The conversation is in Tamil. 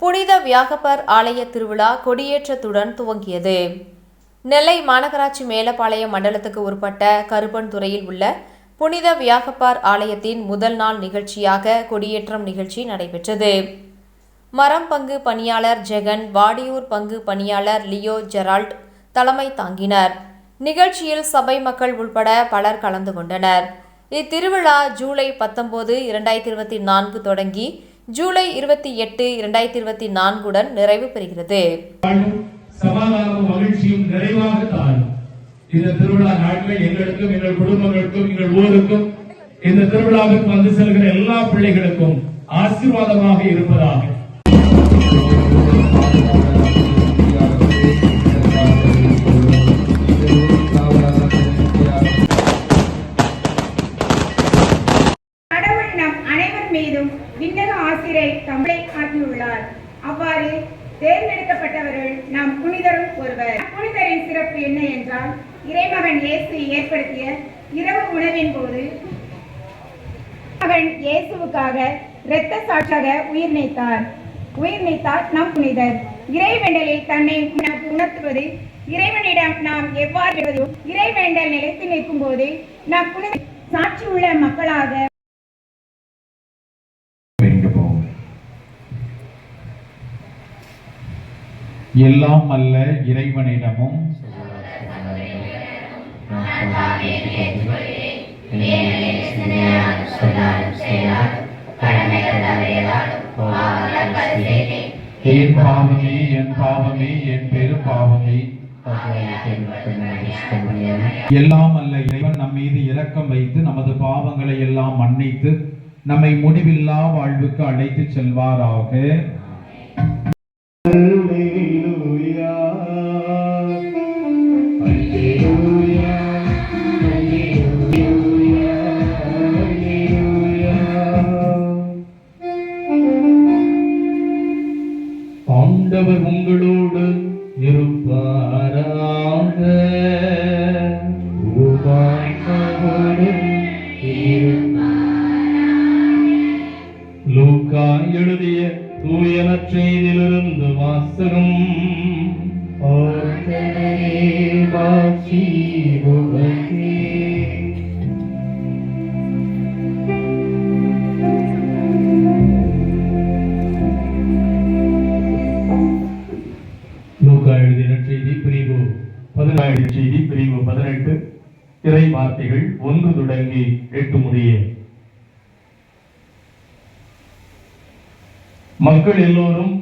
புனித வியாகப்பர் ஆலய திருவிழா கொடியேற்றத்துடன் துவங்கியது. நெல்லை மாநகராட்சி மேலப்பாளையம் மண்டலத்துக்கு உட்பட்ட கருப்பன்துறையில் உள்ள புனித வியாகப்பார் ஆலயத்தின் முதல் நாள் நிகழ்ச்சியாக கொடியேற்றம் நிகழ்ச்சி நடைபெற்றது. மரம் பங்கு பணியாளர் ஜெகன் வாடியூர் பங்கு பணியாளர் லியோ ஜெரால்ட் தலைமை தாங்கினர். நிகழ்ச்சியில் சபை மக்கள் உள்பட பலர் கலந்து கொண்டனர். இத்திருவிழா ஜூலை பத்தொன்பது இரண்டாயிரத்தி இருபத்தி நான்கு தொடங்கி ஜூலை இருபத்தி எட்டு இரண்டாயிரத்தி இருபத்தி நான்குடன் நிறைவு பெறுகிறது. சமாதானமும் மகிழ்ச்சியும் நிறைவாக தாழும். இந்த திருவிழா நாட்டில் எங்களுக்கும் எங்கள் குடும்பங்களுக்கும் எங்கள் ஊருக்கும் இந்த திருவிழாவுக்கு வந்து செல்கிற எல்லா பிள்ளைகளுக்கும் ஆசீர்வாதமாக இருப்பதாக. மீதும் விண்ணக ஆசிரை தமிழை ஆக்கியுள்ளார். அவ்வாறு தேர்ந்தெடுக்கப்பட்டவர்கள் நாம் புனிதரும் ஒருவர். புனிதரின் சிறப்பு என்ன என்றால் இறைமகன் இயேசு ஏற்படுத்திய இரவு உணவின் போது மகன் இயேசுவுக்காக இரத்த சாட்சியாக உயிர் நீத்தார் உயிர் நீத்தார் நம் புனிதர். இறைவேண்டலில் தன்னை உணர்த்துவது இறைவனிடம் நாம் எவ்வாறு இறைவேண்டல் நிலைத்து நிற்கும் போது நாம் புனித சாட்சி உள்ள மக்களாக எல்லாம் அல்ல இறைவனிடமும். என் பாவமே என் பாவமே என் பெரு பாவமே. எல்லாம் அல்ல இறைவன் நம் மீது இரக்கம் வைத்து நமது பாவங்களை எல்லாம் மன்னித்து நம்மை முடிவில்லா வாழ்வுக்கு அழைத்து செல்வாராக. ஆண்டவர் உங்களோடு இருப்பாராக. லூக்கா எழுதிய தூய செய்திலிருந்து வாசகம் பதினாறு செய்தி பிரிவு பதினெட்டு திரை வார்த்தைகள் ஒன்று தொடங்கி எட்டு முடிய. மக்கள் எல்லோரும்